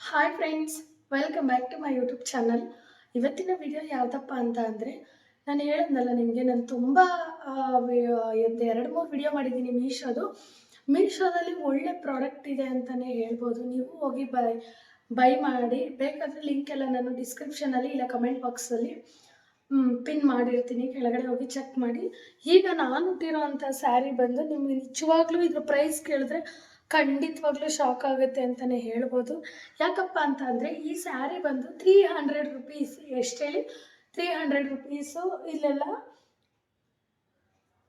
Hi friends welcome back to my YouTube channel ಇವತ್ತಿನ video ಯಾವುದಪ್ಪ ಅಂತ ಅಂದರೆ, ನಾನು ಹೇಳಿದ್ನಲ್ಲ ನಿಮಗೆ, ನಾನು ತುಂಬ ಒಂದು ಎರಡು ಮೂರು ವಿಡಿಯೋ ಮಾಡಿದ್ದೀನಿ ಮೀಶೋದು. ಮೀಶೋದಲ್ಲಿ ಒಳ್ಳೆ ಪ್ರಾಡಕ್ಟ್ ಇದೆ ಅಂತಲೇ ಹೇಳ್ಬೋದು. ನೀವು ಹೋಗಿ ಬೈ ಬೈ ಮಾಡಿ, ಬೇಕಾದರೆ ಲಿಂಕ್ ಎಲ್ಲ ನಾನು ಡಿಸ್ಕ್ರಿಪ್ಷನಲ್ಲಿ ಇಲ್ಲ ಕಮೆಂಟ್ ಬಾಕ್ಸಲ್ಲಿ ಪಿನ್ ಮಾಡಿರ್ತೀನಿ. ಕೆಳಗಡೆ ಹೋಗಿ ಚೆಕ್ ಮಾಡಿ. ಈಗ ನಾನು ಉಟ್ಟಿರೋ ಅಂಥ ಸ್ಯಾರಿ ಬಂದು ನಿಮಗೆ ನಿಜವಾಗ್ಲೂ ಇದ್ರ ಪ್ರೈಸ್ ಕೇಳಿದ್ರೆ ಖಂಡಿತವಾಗ್ಲೂ ಶಾಕ್ ಆಗುತ್ತೆ ಅಂತಲೇ ಹೇಳ್ಬೋದು. ಯಾಕಪ್ಪ ಅಂತ ಅಂದರೆ ಈ ಸ್ಯಾರಿ ಬಂದು ತ್ರೀ ಹಂಡ್ರೆಡ್ ರುಪೀಸ್ ಎಷ್ಟು ಹೇಳಿ ತ್ರೀ ಹಂಡ್ರೆಡ್ ರುಪೀಸು ಇಲ್ಲೆಲ್ಲ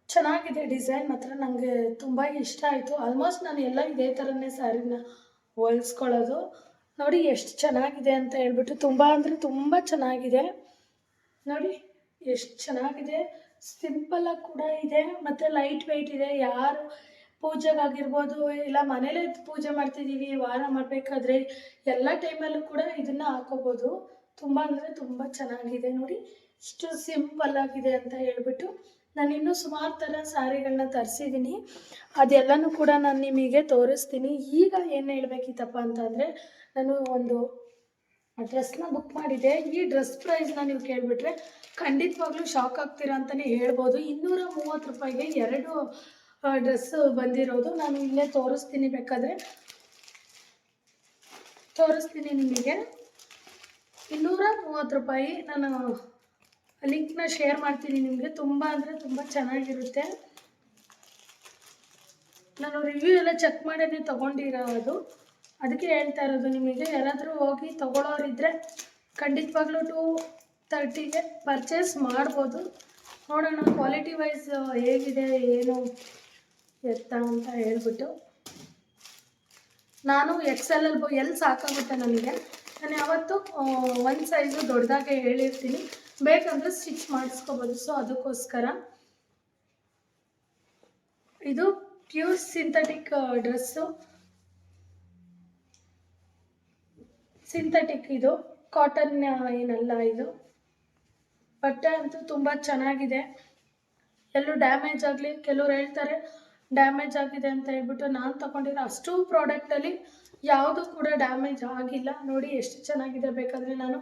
ಚೆನ್ನಾಗಿದೆ ಡಿಸೈನ್ ಮಾತ್ರ. ನನಗೆ ತುಂಬ ಇಷ್ಟ ಆಯಿತು. ಆಲ್ಮೋಸ್ಟ್ ನಾನು ಎಲ್ಲ ಇದೇ ಥರನೇ ಸ್ಯಾರಿನ ಹೊಲ್ಸ್ಕೊಳ್ಳೋದು. ನೋಡಿ ಎಷ್ಟು ಚೆನ್ನಾಗಿದೆ ಅಂತ ಹೇಳ್ಬಿಟ್ಟು ತುಂಬ ಅಂದರೆ ತುಂಬ ಚೆನ್ನಾಗಿದೆ. ನೋಡಿ ಎಷ್ಟು ಚೆನ್ನಾಗಿದೆ. ಸಿಂಪಲಾಗಿ ಕೂಡ ಇದೆ. ಮತ್ತು ಲೈಟ್ ವೆಯ್ಟ್ ಇದೆ. ಯಾರು ಪೂಜೆಗಾಗಿರ್ಬೋದು, ಇಲ್ಲ ಮನೇಲೇ ಪೂಜೆ ಮಾಡ್ತಿದ್ದೀವಿ ವಾರ ಮಾಡಬೇಕಾದ್ರೆ ಎಲ್ಲ ಟೈಮಲ್ಲೂ ಕೂಡ ಇದನ್ನು ಹಾಕೋಬೋದು. ತುಂಬ ಅಂದರೆ ತುಂಬ ಚೆನ್ನಾಗಿದೆ ನೋಡಿ. ಇಷ್ಟು ಸಿಂಪಲ್ ಆಗಿದೆ ಅಂತ ಹೇಳ್ಬಿಟ್ಟು ನಾನು ಇನ್ನೂ ಸುಮಾರು ಥರ ಸ್ಯಾರಿಗಳನ್ನ ತರಿಸಿದ್ದೀನಿ ಅದೆಲ್ಲನೂ ಕೂಡ ನಾನು ನಿಮಗೆ ತೋರಿಸ್ತೀನಿ. ಈಗ ಏನು ಹೇಳಬೇಕಿತ್ತಪ್ಪ ಅಂತಂದರೆ ನಾನು ಒಂದು ಡ್ರೆಸ್ನ ಬುಕ್ ಮಾಡಿದ್ದೆ ಈ ಡ್ರೆಸ್ ಪ್ರೈಸ್ನ ನೀವು ಕೇಳಿಬಿಟ್ರೆ ಖಂಡಿತವಾಗ್ಲೂ ಶಾಕ್ ಆಗ್ತೀರಾ ಅಂತಲೇ ಹೇಳ್ಬೋದು. ಇನ್ನೂರ ಮೂವತ್ತು ರೂಪಾಯಿಗೆ ಎರಡು ಡ್ರೆಸ್ಸು ಬಂದಿರೋದು. ನಾನು ಇಲ್ಲೇ ತೋರಿಸ್ತೀನಿ ಬೇಕಾದರೆ. ತೋರಿಸ್ತೀನಿ ನಿಮಗೆ. ಇನ್ನೂರ ಮೂವತ್ತು ರೂಪಾಯಿ ನಾನು ಲಿಂಕ್ನ ಶೇರ್ ಮಾಡ್ತೀನಿ ನಿಮಗೆ. ತುಂಬ ಅಂದರೆ ತುಂಬ ಚೆನ್ನಾಗಿರುತ್ತೆ. ನಾನು ರಿವ್ಯೂ ಎಲ್ಲ ಚೆಕ್ ಮಾಡೇ ತೊಗೊಂಡಿರೋದು ಅದಕ್ಕೆ ಹೇಳ್ತಾ ಇರೋದು ನಿಮಗೆ, ಯಾರಾದರೂ ಹೋಗಿ ತೊಗೊಳೋರಿದ್ದರೆ ಖಂಡಿತವಾಗ್ಲೂ ಟು ತರ್ಟಿಗೆ ಪರ್ಚೇಸ್ ಮಾಡ್ಬೋದು. ನೋಡೋಣ ಕ್ವಾಲಿಟಿ ವೈಸ್ ಹೇಗಿದೆ, ಏನು? ಎತ್ತ ಅಂತ ಹೇಳ್ಬಿಟ್ಟು ನಾನು ಎಕ್ಸ್ ಎಲ್ ಎಲ್ ಸಾಕಾಗುತ್ತೆ ನನಗೆ? ನಾನು ಯಾವತ್ತು ಒಂದು ಸೈಜು ದೊಡ್ಡದಾಗೆ ಹೇಳಿರ್ತೀನಿ. ಬೇಕಂದ್ರೆ ಸ್ಟಿಚ್ ಮಾಡಿಸ್ಕೋಬೋದು. ಸೊ ಅದಕ್ಕೋಸ್ಕರ ಇದು ಪ್ಯೂರ್ ಸಿಂಥೆಟಿಕ್ ಡ್ರೆಸ್ಸು ಸಿಂಥೆಟಿಕ್ ಇದು. ಕಾಟನ್ ಏನಲ್ಲ ಇದು. ಬಟ್ಟೆ ಅಂತೂ ತುಂಬ ಚೆನ್ನಾಗಿದೆ. ಎಲ್ಲೂ ಡ್ಯಾಮೇಜ್ ಆಗಲಿ, ಕೆಲವ್ರು ಹೇಳ್ತಾರೆ ಡ್ಯಾಮೇಜ್ ಆಗಿದೆ ಅಂತ ಹೇಳ್ಬಿಟ್ಟು ನಾನು ತಗೊಂಡಿರೋ ಅಷ್ಟು ಪ್ರಾಡಕ್ಟಲ್ಲಿ ಯಾವುದು ಕೂಡ ಡ್ಯಾಮೇಜ್ ಆಗಿಲ್ಲ. ನೋಡಿ ಎಷ್ಟು ಚೆನ್ನಾಗಿದೆ ಬೇಕಾದರೆ ನಾನು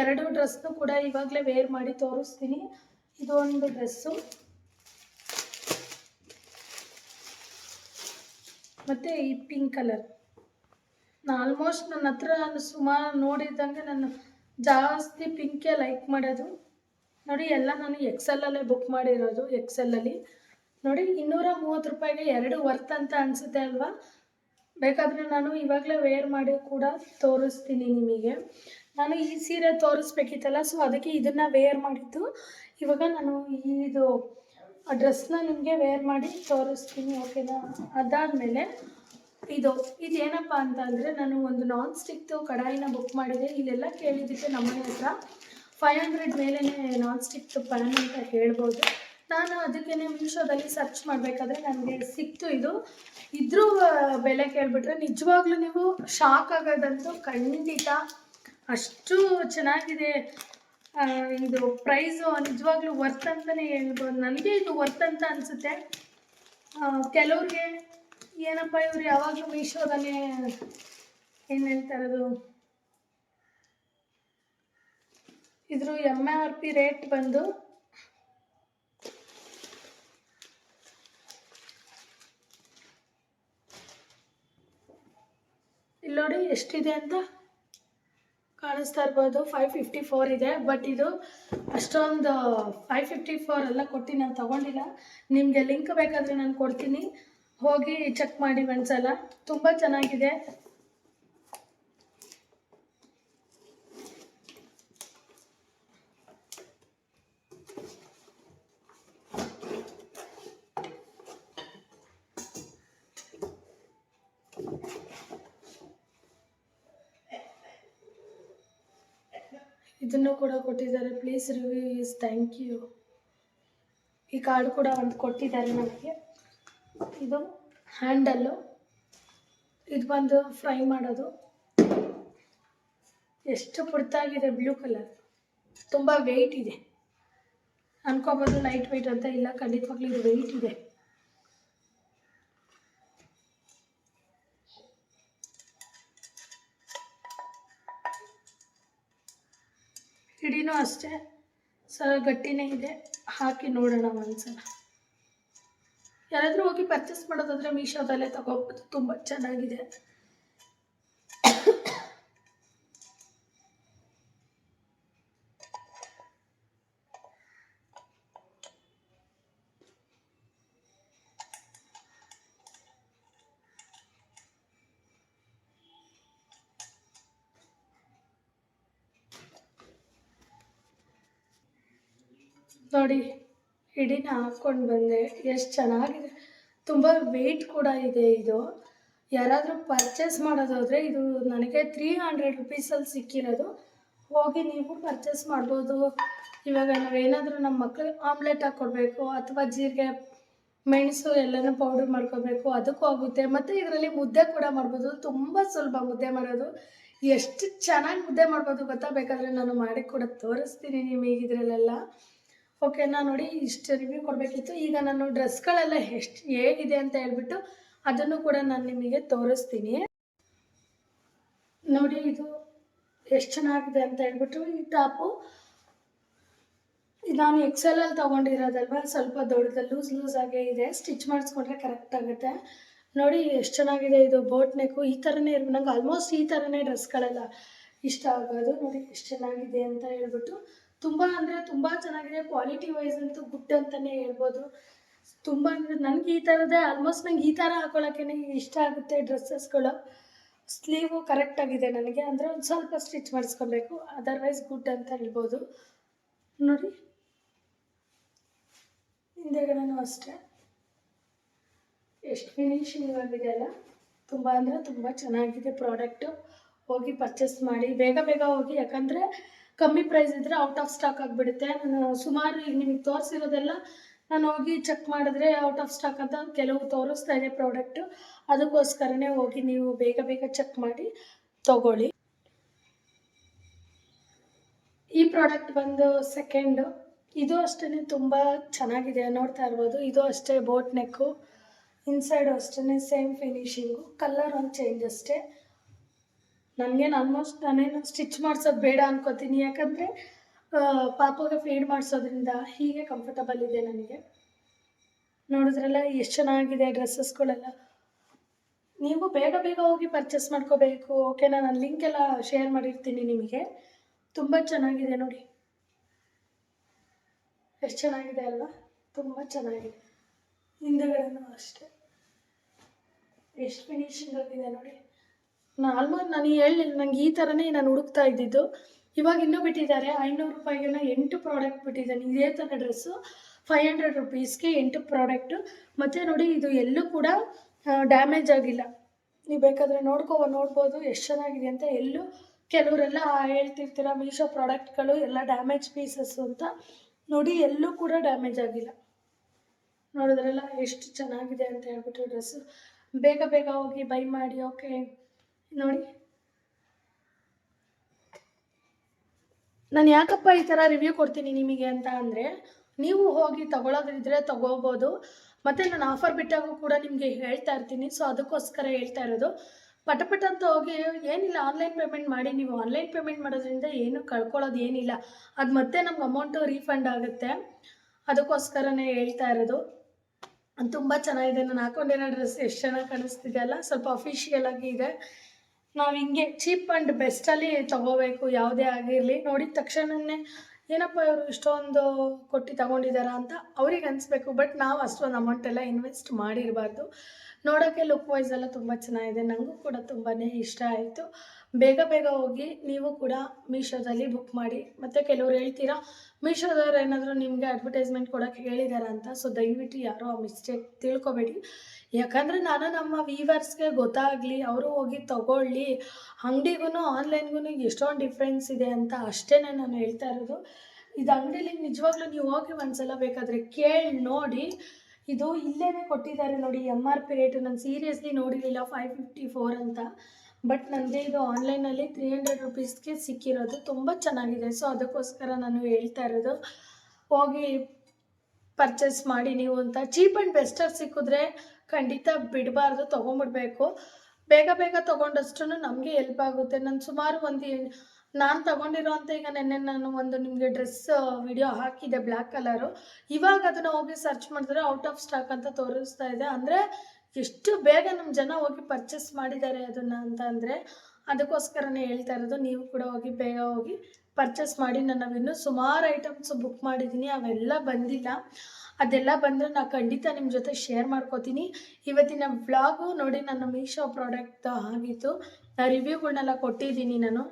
ಎರಡು ಡ್ರೆಸ್ನು ಕೂಡ ಇವಾಗಲೇ ವೇರ್ ಮಾಡಿ ತೋರಿಸ್ತೀನಿ. ಇದು ಒಂದು ಡ್ರೆಸ್ಸು ಮತ್ತು ಈ ಪಿಂಕ್ ಕಲರ್ ಆಲ್ಮೋಸ್ಟ್ ನನ್ನ ಹತ್ರ ಸುಮಾರು ನೋಡಿದ್ದಂಗೆ ನಾನು ಜಾಸ್ತಿ ಪಿಂಕೇ ಲೈಕ್ ಮಾಡೋದು. ನೋಡಿ ಎಲ್ಲ ನಾನು ಎಕ್ಸೆಲ್ಲಲ್ಲೇ ಬುಕ್ ಮಾಡಿರೋದು ಎಕ್ಸೆಲ್ಲಲ್ಲಿ ನೋಡಿ ಇನ್ನೂರ ಮೂವತ್ತು ರೂಪಾಯಿಗೆ ಎರಡು ವರ್ತ್ ಅಂತ ಅನಿಸುತ್ತೆ ಅಲ್ವಾ? ಬೇಕಾದರೆ ನಾನು ಇವಾಗಲೇ ವೇರ್ ಮಾಡಿ ಕೂಡ ತೋರಿಸ್ತೀನಿ ನಿಮಗೆ. ನಾನು ಈ ಸೀರೆ ತೋರಿಸ್ಬೇಕಿತ್ತಲ್ಲ ಸೊ ಅದಕ್ಕೆ ಇದನ್ನು ವೇರ್ ಮಾಡಿದ್ದು. ಇವಾಗ ನಾನು ಇದು ಡ್ರೆಸ್ನ ನಿಮಗೆ ವೇರ್ ಮಾಡಿ ತೋರಿಸ್ತೀನಿ ಓಕೆನಾ ಅದಾದಮೇಲೆ ಇದು, ಇದೇನಪ್ಪ ಅಂತ ಅಂದರೆ ನಾನು ಒಂದು ನಾನ್ ಸ್ಟಿಕ್ದು ಕಡಾಯಿನ ಬುಕ್ ಮಾಡಿದೆ. ಇಲ್ಲೆಲ್ಲ ಕೇಳಿದ್ದಕ್ಕೆ ನಮ್ಮನೆ ಹತ್ರ ಫೈವ್ ಹಂಡ್ರೆಡ್ ಮೇಲೇ ನಾನ್ ಸ್ಟಿಕ್ದು ಪ್ಯಾನ್ ಅಂತ ಹೇಳ್ಬೋದು. ನಾನು ಅದಕ್ಕೇ ಮೀಶೋದಲ್ಲಿ ಸರ್ಚ್ ಮಾಡಬೇಕಾದ್ರೆ ನನಗೆ ಸಿಕ್ತು ಇದು. ಇದ್ರೂ ಬೆಲೆ ಕೇಳಿಬಿಟ್ರೆ ನಿಜವಾಗ್ಲೂ ನೀವು ಶಾಕ್ ಆಗೋದಂತೂ ಖಂಡಿತ. ಅಷ್ಟು ಚೆನ್ನಾಗಿದೆ. ಇದು ಪ್ರೈಸು ನಿಜವಾಗ್ಲೂ ವರ್ತ್ ಅಂತಲೇ ಹೇಳ್ಬೋದು. ನನಗೆ ಇದು ವರ್ತ್ ಅಂತ ಅನಿಸುತ್ತೆ. ಕೆಲವ್ರಿಗೆ ಏನಪ್ಪ ಇವ್ರು ಯಾವಾಗಲೂ ಮೀಶೋದಲ್ಲೇ ಏನು ಹೇಳ್ತಾರೆ ಅದು ಇದ್ರ ಎಂ ಆರ್ ಪಿ ರೇಟ್ ಬಂದು ಇಲ್ಲಿ ನೋಡಿ ಎಷ್ಟಿದೆ ಅಂತ ಕಾಣಿಸ್ತಾ ಇರ್ಬೋದು. ಫೈವ್ ಫಿಫ್ಟಿ ಫೋರ್ ಇದೆ. ಬಟ್ ಇದು ಅಷ್ಟೊಂದು ಫೈವ್ ಫಿಫ್ಟಿ ಫೋರ್ ಎಲ್ಲ ಕೊಟ್ಟು ನಾನು ತೊಗೊಂಡಿಲ್ಲ. ನಿಮಗೆ ಲಿಂಕ್ ಬೇಕಾದರೆ ನಾನು ಕೊಡ್ತೀನಿ. ಹೋಗಿ ಚೆಕ್ ಮಾಡಿ ಒಂದ್ಸಲ ತುಂಬ ಚೆನ್ನಾಗಿದೆ. ಇದನ್ನು ಕೂಡ ಕೊಟ್ಟಿದ್ದಾರೆ. Please review is thank you ಈ ಕಾರ್ಡ್ ಕೂಡ ಒಂದು ಕೊಟ್ಟಿದ್ದಾರೆ ನಮಗೆ. ಇದು ಹ್ಯಾಂಡಲ್ಲು ಇದು ಬಂದು ಫ್ರೈ ಮಾಡೋದು. ಎಷ್ಟು ಪುಡ್ತಾಗಿದೆ ಬ್ಲೂ ಕಲರ್ ತುಂಬ ವೆಯ್ಟ್ ಇದೆ. ಅನ್ಕೋಬೋದು ಲೈಟ್ ವೆಯ್ಟ್ ಅಂತ ಇಲ್ಲ. ಖಂಡಿತವಾಗ್ಲೂ ಇದು ವೆಯ್ಟ್ ಇದೆ. ಹಿಡಿನೂ ಅಷ್ಟೇ. ಸ ಗಟ್ಟಿನೇ ಇದೆ. ಹಾಕಿ ನೋಡೋಣ ಒಂದ್ಸಲ. ಯಾರಾದರೂ ಹೋಗಿ ಪರ್ಚೇಸ್ ಮಾಡೋದಾದರೆ ಮೀಶೋದಲ್ಲೇ ತಗೋಬೋದು. ತುಂಬ ಚೆನ್ನಾಗಿದೆ. ನೋಡಿ ಹಿಡಿನ ಹಾಕ್ಕೊಂಡು ಬಂದೆ. ಎಷ್ಟು ಚೆನ್ನಾಗಿದೆ. ತುಂಬ ವೆಯ್ಟ್ ಕೂಡ ಇದೆ ಇದು. ಯಾರಾದರೂ ಪರ್ಚೇಸ್ ಮಾಡೋದಾದರೆ ಇದು ನನಗೆ ತ್ರೀ ಹಂಡ್ರೆಡ್ ರುಪೀಸಲ್ಲಿ ಸಿಕ್ಕಿರೋದು. ಹೋಗಿ ನೀವು ಪರ್ಚೇಸ್ ಮಾಡ್ಬೋದು. ಇವಾಗ ನಾವೇನಾದರೂ ನಮ್ಮ ಮಕ್ಕಳಿಗೆ ಆಮ್ಲೆಟ್ ಹಾಕ್ಕೊಡ್ಬೇಕು ಅಥವಾ ಜೀರಿಗೆ, ಮೆಣಸು ಎಲ್ಲನೂ ಪೌಡರ್ ಮಾಡ್ಕೋಬೇಕು ಅದಕ್ಕೂ ಆಗುತ್ತೆ. ಮತ್ತು ಇದರಲ್ಲಿ ಮುದ್ದೆ ಕೂಡ ಮಾಡ್ಬೋದು. ತುಂಬ ಸುಲಭ ಮುದ್ದೆ ಮಾಡೋದು. ಎಷ್ಟು ಚೆನ್ನಾಗಿ ಮುದ್ದೆ ಮಾಡ್ಬೋದು ಗೊತ್ತಾ? ಬೇಕಾದರೆ ನಾನು ಮಾಡಿ ಕೂಡ ತೋರಿಸ್ತೀನಿ ನಿಮಗೆ ಇದರಲ್ಲೆಲ್ಲ. ಓಕೆನಾ ನೋಡಿ, ಇಷ್ಟು ರಿವ್ಯೂ ಕೊಡಬೇಕಿತ್ತು. ಈಗ ನಾನು ಡ್ರೆಸ್ಗಳೆಲ್ಲ ಎಷ್ಟು, ಹೇಗಿದೆ ಅಂತ ಹೇಳ್ಬಿಟ್ಟು ಅದನ್ನು ಕೂಡ ನಾನು ನಿಮಗೆ ತೋರಿಸ್ತೀನಿ. ನೋಡಿ, ಇದು ಎಷ್ಟು ಚೆನ್ನಾಗಿದೆ ಅಂತ ಹೇಳ್ಬಿಟ್ಟು ಈ ಟಾಪು ನಾನು ಎಕ್ಸೆಲಲ್ಲಿ ತೊಗೊಂಡಿರೋದಲ್ವ, ಸ್ವಲ್ಪ ದೊಡ್ಡದ, ಲೂಸ್ ಲೂಸ್ ಆಗೇ ಇದೆ. ಸ್ಟಿಚ್ ಮಾಡಿಸ್ಕೊಂಡ್ರೆ ಕರೆಕ್ಟ್ ಆಗುತ್ತೆ. ನೋಡಿ, ಎಷ್ಟು ಚೆನ್ನಾಗಿದೆ ಇದು ಬೋಟ್ ನೆಕ್ಕು ಈ ಥರನೇ ಇರ್ಬೋದು ನಂಗೆ ಆಲ್ಮೋಸ್ಟ್ ಈ ಥರನೇ ಡ್ರೆಸ್ಗಳೆಲ್ಲ ಇಷ್ಟ ಆಗೋದು. ನೋಡಿ, ಎಷ್ಟು ಚೆನ್ನಾಗಿದೆ ಅಂತ ಹೇಳ್ಬಿಟ್ಟು ತುಂಬ ಅಂದರೆ ತುಂಬ ಚೆನ್ನಾಗಿದೆ. ಕ್ವಾಲಿಟಿ ವೈಸ್ ಅಂತೂ ಗುಡ್ ಅಂತಲೇ ಹೇಳ್ಬೋದು. ತುಂಬ ಅಂದರೆ ನನಗೆ ಈ ಥರದೇ ಆಲ್ಮೋಸ್ಟ್ ನಂಗೆ ಈ ಥರ ಹಾಕೊಳ್ಳೋಕೆ ಇಷ್ಟ ಆಗುತ್ತೆ ಡ್ರೆಸ್ಸಸ್ಗಳು ಸ್ಲೀವು ಕರೆಕ್ಟಾಗಿದೆ ನನಗೆ. ಅಂದರೆ ಒಂದು ಸ್ವಲ್ಪ ಸ್ಟಿಚ್ ಮಾಡಿಸ್ಕೊಬೇಕು. ಅದರ್ವೈಸ್ ಗುಡ್ ಅಂತ ಹೇಳ್ಬೋದು. ನೋಡಿ. ಹಿಂದೆಗಡೆನೂ ಅಷ್ಟೇ. ಎಷ್ಟು ಫಿನಿಶಿಂಗ್ ಆಗಿದೆ ಅಲ್ಲ. ತುಂಬ ಅಂದರೆ ತುಂಬ ಚೆನ್ನಾಗಿದೆ ಪ್ರಾಡಕ್ಟು ಹೋಗಿ ಪರ್ಚೇಸ್ ಮಾಡಿ. ಬೇಗ ಬೇಗ ಹೋಗಿ. ಯಾಕಂದರೆ ಕಮ್ಮಿ ಪ್ರೈಸ್ ಇದ್ದರೆ ಔಟ್ ಆಫ್ ಸ್ಟಾಕ್ ಆಗಿಬಿಡುತ್ತೆ. ನಾನು ಸುಮಾರು ಈಗ ನಿಮಗೆ ತೋರಿಸಿರೋದೆಲ್ಲ ನಾನು ಹೋಗಿ ಚೆಕ್ ಮಾಡಿದ್ರೆ ಔಟ್ ಆಫ್ ಸ್ಟಾಕ್ ಅಂತ ಕೆಲವು ತೋರಿಸ್ತಾ ಇದೆ ಪ್ರಾಡಕ್ಟು ಅದಕ್ಕೋಸ್ಕರನೇ ಹೋಗಿ ನೀವು ಬೇಗ ಬೇಗ ಚೆಕ್ ಮಾಡಿ, ತಗೊಳ್ಳಿ. ಈ ಪ್ರಾಡಕ್ಟ್ ಬಂದು ಸೆಕೆಂಡು ಇದು ಅಷ್ಟೇ ತುಂಬ ಚೆನ್ನಾಗಿದೆ ನೋಡ್ತಾ ಇರ್ಬೋದು. ಇದು ಅಷ್ಟೇ ಬೋಟ್ ನೆಕ್ಕು ಇನ್ಸೈಡು ಅಷ್ಟೇ ಸೇಮ್ ಫಿನಿಶಿಂಗು ಕಲರ್ ಒಂದು ಚೇಂಜ್ ಅಷ್ಟೇ. ನನಗೇನು ಆಲ್ಮೋಸ್ಟ್ ನಾನೇನು ಸ್ಟಿಚ್ ಮಾಡಿಸೋದು ಬೇಡ ಅನ್ಕೋತೀನಿ. ಯಾಕಂದರೆ ಪಾಪಗೆ ಫೀಡ್ ಮಾಡಿಸೋದ್ರಿಂದ ಹೀಗೆ ಕಂಫರ್ಟಬಲ್ ಇದೆ ನನಗೆ. ನೋಡಿದ್ರಲ್ಲ ಎಷ್ಟು ಚೆನ್ನಾಗಿದೆ ಡ್ರೆಸ್ಸಸ್ಗಳೆಲ್ಲ. ನೀವು ಬೇಗ ಬೇಗ ಹೋಗಿ ಪರ್ಚೇಸ್ ಮಾಡ್ಕೋಬೇಕು. ಓಕೆನಾ ನಾನು ಲಿಂಕ್ ಎಲ್ಲ ಶೇರ್ ಮಾಡಿರ್ತೀನಿ ನಿಮಗೆ. ತುಂಬ ಚೆನ್ನಾಗಿದೆ ನೋಡಿ. ಎಷ್ಟು ಚೆನ್ನಾಗಿದೆ ಅಲ್ವಾ? ತುಂಬ ಚೆನ್ನಾಗಿದೆ. ಹಿಂದೆಗಡೆನೂ ಅಷ್ಟೇ. ಎಷ್ಟು ಫಿನಿಶಿಂಗ್ ಆಗಿದೆ ನೋಡಿ. ನಾನು ಆಲ್ಮೋಸ್ಟ್ ನಾನು ಹೇಳಿಲ್ಲ ನಂಗೆ ಈ ಥರನೇ ನಾನು ಹುಡುಕ್ತಾ ಇದ್ದಿದ್ದು. ಇವಾಗ ಇನ್ನೂ ಬಿಟ್ಟಿದ್ದಾರೆ, ಐನೂರು ರೂಪಾಯಿಗೆಲ್ಲ ಎಂಟು ಪ್ರಾಡಕ್ಟ್ ಬಿಟ್ಟಿದ್ದಾನೆ. ಇದೇ ಥರ ಡ್ರೆಸ್ಸು ಫೈವ್ ಹಂಡ್ರೆಡ್ ರುಪೀಸ್ಗೆ ಎಂಟು ಪ್ರಾಡಕ್ಟು ಮತ್ತು ನೋಡಿ, ಇದು ಎಲ್ಲೂ ಕೂಡ ಡ್ಯಾಮೇಜ್ ಆಗಿಲ್ಲ. ನೀವು ಬೇಕಾದರೆ ನೋಡ್ಕೋ ನೋಡ್ಬೋದು, ಎಷ್ಟು ಚೆನ್ನಾಗಿದೆ ಅಂತ ಎಲ್ಲೂ ಕೆಲವರೆಲ್ಲ ಹೇಳ್ತಿರ್ತೀರ, ಮೀಶೋ ಪ್ರಾಡಕ್ಟ್ಗಳು ಎಲ್ಲ ಡ್ಯಾಮೇಜ್ ಪೀಸಸ್ಸು ಅಂತ. ನೋಡಿ, ಎಲ್ಲೂ ಕೂಡ ಡ್ಯಾಮೇಜ್ ಆಗಿಲ್ಲ. ನೋಡಿದ್ರಲ್ಲ, ಎಷ್ಟು ಚೆನ್ನಾಗಿದೆ ಅಂತ ಹೇಳ್ಬಿಟ್ಟು ಡ್ರೆಸ್ಸು ಬೇಗ ಬೇಗ ಹೋಗಿ ಬೈ ಮಾಡಿ ಓಕೆ ನೋಡಿ. ನಾನು ಯಾಕಪ್ಪ ಈ ಥರ ರಿವ್ಯೂ ಕೊಡ್ತೀನಿ ನಿಮಗೆ ಅಂತ ಅಂದರೆ, ನೀವು ಹೋಗಿ ತಗೊಳ್ಳೋದಿದ್ರೆ ತಗೋಬೋದು. ಮತ್ತು ನಾನು ಆಫರ್ ಬಿಟ್ಟಾಗೂ ಕೂಡ ನಿಮಗೆ ಹೇಳ್ತಾ ಇರ್ತೀನಿ. ಸೊ ಅದಕ್ಕೋಸ್ಕರ ಹೇಳ್ತಾ ಇರೋದು, ಪಟ ಅಂತ ಹೋಗಿ ಏನಿಲ್ಲ ಆನ್ಲೈನ್ ಪೇಮೆಂಟ್ ಮಾಡಿ. ನೀವು ಆನ್ಲೈನ್ ಪೇಮೆಂಟ್ ಮಾಡೋದ್ರಿಂದ ಏನು ಕಳ್ಕೊಳ್ಳೋದು ಏನಿಲ್ಲ. ಅದು ಮತ್ತೆ ನಮ್ಗೆ ಅಮೌಂಟು ರೀಫಂಡ್ ಆಗುತ್ತೆ. ಅದಕ್ಕೋಸ್ಕರನೇ ಹೇಳ್ತಾ ಇರೋದು. ತುಂಬ ಚೆನ್ನಾಗಿದೆ. ನಾನು ಹಾಕೊಂಡಿರೋ ಡ್ರೆಸ್ ಎಷ್ಟು ಚೆನ್ನಾಗಿ ಕಾಣಿಸ್ತಿದೆ ಅಲ್ಲ? ಸ್ವಲ್ಪ ಅಫಿಷಿಯಲ್ ಆಗಿ ಇದೆ. ನಾವು ಹಿಂಗೆ ಚೀಪ್ ಆ್ಯಂಡ್ ಬೆಸ್ಟಲ್ಲಿ ತೊಗೋಬೇಕು, ಯಾವುದೇ ಆಗಿರಲಿ. ನೋಡಿದ ತಕ್ಷಣವೇ ಏನಪ್ಪ ಇವರು ಇಷ್ಟೊಂದು ಕೊಟ್ಟು ತಗೊಂಡಿದ್ದಾರಾ ಅಂತ ಅವ್ರಿಗೆ ಅನಿಸ್ಬೇಕು. ಬಟ್ ನಾವು ಅಷ್ಟೊಂದು ಅಮೌಂಟ್ ಎಲ್ಲ ಇನ್ವೆಸ್ಟ್ ಮಾಡಿರಬಾರ್ದು. ನೋಡೋಕ್ಕೆ ಲುಕ್ ವೈಸ್ ಎಲ್ಲ ತುಂಬ ಚೆನ್ನಾಗಿದೆ. ನನಗೂ ಕೂಡ ತುಂಬಾ ಇಷ್ಟ ಆಯಿತು. ಬೇಗ ಬೇಗ ಹೋಗಿ ನೀವು ಕೂಡ ಮೀಶೋದಲ್ಲಿ ಬುಕ್ ಮಾಡಿ. ಮತ್ತು ಕೆಲವರು ಹೇಳ್ತೀರಾ, ಮೀಶೋದವ್ರು ಏನಾದರೂ ನಿಮಗೆ ಅಡ್ವರ್ಟೈಸ್ಮೆಂಟ್ ಕೊಡೋಕ್ಕೆ ಹೇಳಿದಾರ ಅಂತ? ಸೊ ದಯವಿಟ್ಟು ಯಾರೋ ಆ ಮಿಸ್ಟೇಕ್ ತಿಳ್ಕೊಬೇಡಿ. ಯಾಕಂದರೆ ನಾನು ನಮ್ಮ ವೀವರ್ಸ್ಗೆ ಗೊತ್ತಾಗಲಿ, ಅವರು ಹೋಗಿ ತಗೊಳ್ಳಿ ಅಂಗಡಿಗೂ ಆನ್ಲೈನ್ಗೂ ಎಷ್ಟೊಂದು ಡಿಫ್ರೆನ್ಸ್ ಇದೆ ಅಂತ ಅಷ್ಟೇ ನಾನು ಹೇಳ್ತಾ ಇರೋದು. ಇದು ಅಂಗಡಿಲಿ ನಿಜವಾಗ್ಲೂ ನೀವು ಹೋಗಿ ಒಂದ್ಸಲ ಬೇಕಾದರೆ ಕೇಳಿ ನೋಡಿ. ಇದು ಇಲ್ಲೇ ಕೊಟ್ಟಿದ್ದಾರೆ ನೋಡಿ ಎಂ ಆರ್ ಪಿ ರೇಟು ನಾನು ಸೀರಿಯಸ್ಲಿ ನೋಡಿರಲಿಲ್ಲ ಫೈವ್ ಫಿಫ್ಟಿ ಫೋರ್ ಅಂತ. ಬಟ್ ನನಗೆ ಇದು ಆನ್ಲೈನಲ್ಲಿ ತ್ರೀ ಹಂಡ್ರೆಡ್ ರುಪೀಸ್ಗೆ ಸಿಕ್ಕಿರೋದು ತುಂಬ ಚೆನ್ನಾಗಿದೆ. ಸೊ ಅದಕ್ಕೋಸ್ಕರ ನಾನು ಹೇಳ್ತಾ ಇರೋದು, ಹೋಗಿ ಪರ್ಚೇಸ್ ಮಾಡಿ ನೀವು ಅಂತ. ಚೀಪ್ ಆ್ಯಂಡ್ ಬೆಸ್ಟಾಗಿ ಸಿಕ್ಕಿದ್ರೆ ಖಂಡಿತ ಬಿಡಬಾರ್ದು, ತೊಗೊಂಬಿಡ್ಬೇಕು. ಬೇಗ ಬೇಗ ತೊಗೊಂಡಷ್ಟು ನಮಗೆ ಎಲ್ಪ್ ಆಗುತ್ತೆ. ನಾನು ಸುಮಾರು ಒಂದು ನಾನು ತಗೊಂಡಿರೋ ಅಂತ ಈಗ ನೆನ್ನೆ ನಾನು ಒಂದು ನಿಮಗೆ ಡ್ರೆಸ್ ವಿಡಿಯೋ ಹಾಕಿದೆ ಬ್ಲ್ಯಾಕ್ ಕಲರು ಇವಾಗ ಅದನ್ನು ಹೋಗಿ ಸರ್ಚ್ ಮಾಡಿದ್ರೆ ಔಟ್ ಆಫ್ ಸ್ಟಾಕ್ ಅಂತ ತೋರಿಸ್ತಾ ಇದೆ. ಅಂದರೆ ಎಷ್ಟು ಬೇಗ ನಮ್ಮ ಜನ ಹೋಗಿ ಪರ್ಚೇಸ್ ಮಾಡಿದ್ದಾರೆ ಅದನ್ನು ಅಂತ ಅಂದರೆ ಅದಕ್ಕೋಸ್ಕರನೇ ಹೇಳ್ತಾ ಇರೋದು. ನೀವು ಕೂಡ ಹೋಗಿ ಬೇಗ ಹೋಗಿ ಪರ್ಚೇಸ್ ಮಾಡಿ ನಾನು ಇನ್ನೂ ಸುಮಾರು ಐಟಮ್ಸ್ ಬುಕ್ ಮಾಡಿದ್ದೀನಿ ಅವೆಲ್ಲ ಬಂದಿಲ್ಲ. ಅದೆಲ್ಲ ಬಂದರೆ ನಾನು ಖಂಡಿತ ನಿಮ್ಮ ಜೊತೆ ಶೇರ್ ಮಾಡ್ಕೋತೀನಿ. ಇವತ್ತಿನ ವ್ಲಾಗು ನೋಡಿ ನನ್ನ ಮೀಶೋ ಪ್ರಾಡಕ್ಟ್ ಆಗಿತ್ತು. ರಿವ್ಯೂಗಳನ್ನೆಲ್ಲ ಕೊಟ್ಟಿದ್ದೀನಿ ನಾನು.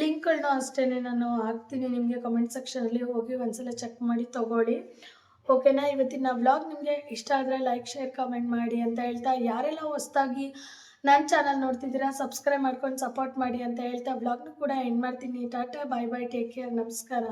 ಲಿಂಕ್ಗಳನ್ನೂ ಅಷ್ಟೇ ನಾನು ಹಾಕ್ತೀನಿ. ನಿಮಗೆ ಕಮೆಂಟ್ ಸೆಕ್ಷನಲ್ಲಿ ಹೋಗಿ ಒಂದ್ಸಲ ಚೆಕ್ ಮಾಡಿ ತೊಗೊಳ್ಳಿ. ಓಕೆನಾ ಇವತ್ತಿನ ವ್ಲಾಗ್ ನಿಮಗೆ ಇಷ್ಟ ಆದರೆ ಲೈಕ್ ಶೇರ್ ಕಮೆಂಟ್ ಮಾಡಿ ಅಂತ ಹೇಳ್ತಾ, ಯಾರೆಲ್ಲ ಹೊಸ್ದಾಗಿ ನನ್ನ ಚಾನಲ್ ನೋಡ್ತಿದ್ದೀರಾ ಸಬ್ಸ್ಕ್ರೈಬ್ ಮಾಡ್ಕೊಂಡು ಸಪೋರ್ಟ್ ಮಾಡಿ ಅಂತ ಹೇಳ್ತಾ ಬ್ಲಾಗ್ನ ಕೂಡ ಎಂಡ್ ಮಾಡ್ತೀನಿ. Tata bye bye take care ನಮಸ್ಕಾರ.